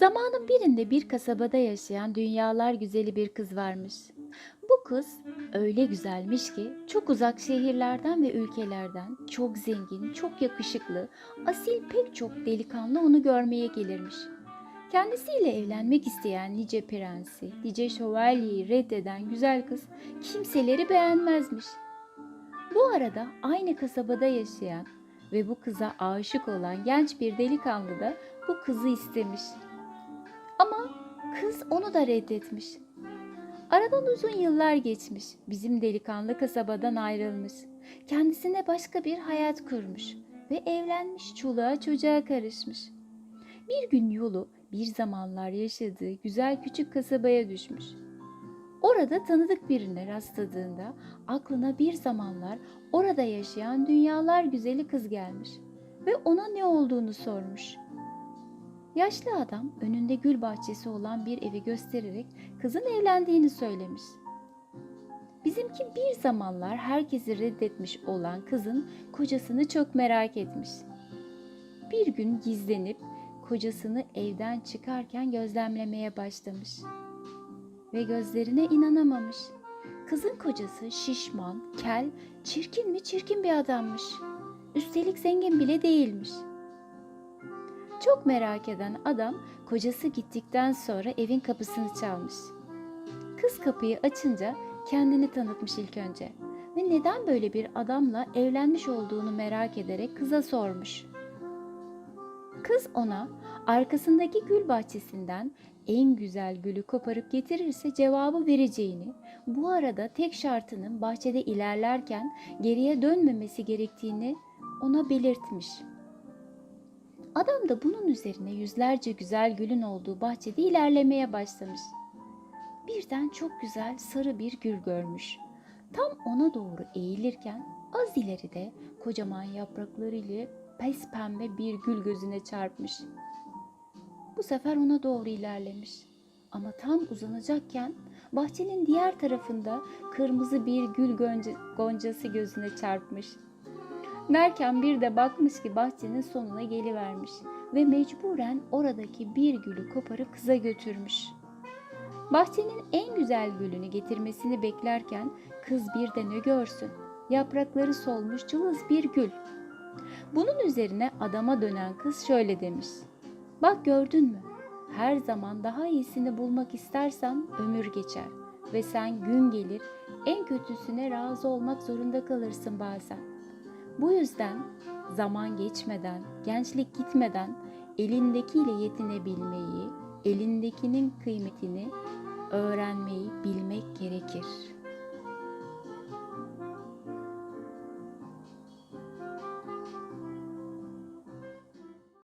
Zamanın birinde bir kasabada yaşayan dünyalar güzeli bir kız varmış. Bu kız öyle güzelmiş ki çok uzak şehirlerden ve ülkelerden çok zengin, çok yakışıklı, asil pek çok delikanlı onu görmeye gelirmiş. Kendisiyle evlenmek isteyen nice prensi, nice şövalyeyi reddeden güzel kız kimseleri beğenmezmiş. Bu arada aynı kasabada yaşayan ve bu kıza aşık olan genç bir delikanlı da bu kızı istemiş. Kız onu da reddetmiş. Aradan uzun yıllar geçmiş. Bizim delikanlı kasabadan ayrılmış. Kendisine başka bir hayat kurmuş ve evlenmiş, çoluğa çocuğa karışmış. Bir gün yolu bir zamanlar yaşadığı güzel küçük kasabaya düşmüş. Orada tanıdık birine rastladığında aklına bir zamanlar orada yaşayan dünyalar güzeli kız gelmiş ve ona ne olduğunu sormuş. Yaşlı adam önünde gül bahçesi olan bir evi göstererek kızın evlendiğini söylemiş. Bizimki bir zamanlar herkesi reddetmiş olan kızın kocasını çok merak etmiş. Bir gün gizlenip kocasını evden çıkarken gözlemlemeye başlamış. Ve gözlerine inanamamış. Kızın kocası şişman, kel, çirkin mi çirkin bir adammış. Üstelik zengin bile değilmiş. Çok merak eden adam kocası gittikten sonra evin kapısını çalmış. Kız kapıyı açınca kendini tanıtmış ilk önce ve neden böyle bir adamla evlenmiş olduğunu merak ederek kıza sormuş. Kız ona arkasındaki gül bahçesinden en güzel gülü koparıp getirirse cevabı vereceğini, bu arada tek şartının bahçede ilerlerken geriye dönmemesi gerektiğini ona belirtmiş. Adam da bunun üzerine yüzlerce güzel gülün olduğu bahçede ilerlemeye başlamış. Birden çok güzel sarı bir gül görmüş. Tam ona doğru eğilirken az ileride kocaman yapraklarıyla pes pembe bir gül gözüne çarpmış. Bu sefer ona doğru ilerlemiş. Ama tam uzanacakken bahçenin diğer tarafında kırmızı bir gül gonca- goncası gözüne çarpmış. Derken bir de bakmış ki bahçenin sonuna gelivermiş ve mecburen oradaki bir gülü koparıp kıza götürmüş. Bahçenin en güzel gülünü getirmesini beklerken kız bir de ne görsün? Yaprakları solmuş cılız bir gül. Bunun üzerine adama dönen kız şöyle demiş. Bak gördün mü? Her zaman daha iyisini bulmak istersen ömür geçer ve sen gün gelir en kötüsüne razı olmak zorunda kalırsın bazen. Bu yüzden zaman geçmeden, gençlik gitmeden elindekiyle yetinebilmeyi, elindekinin kıymetini öğrenmeyi bilmek gerekir.''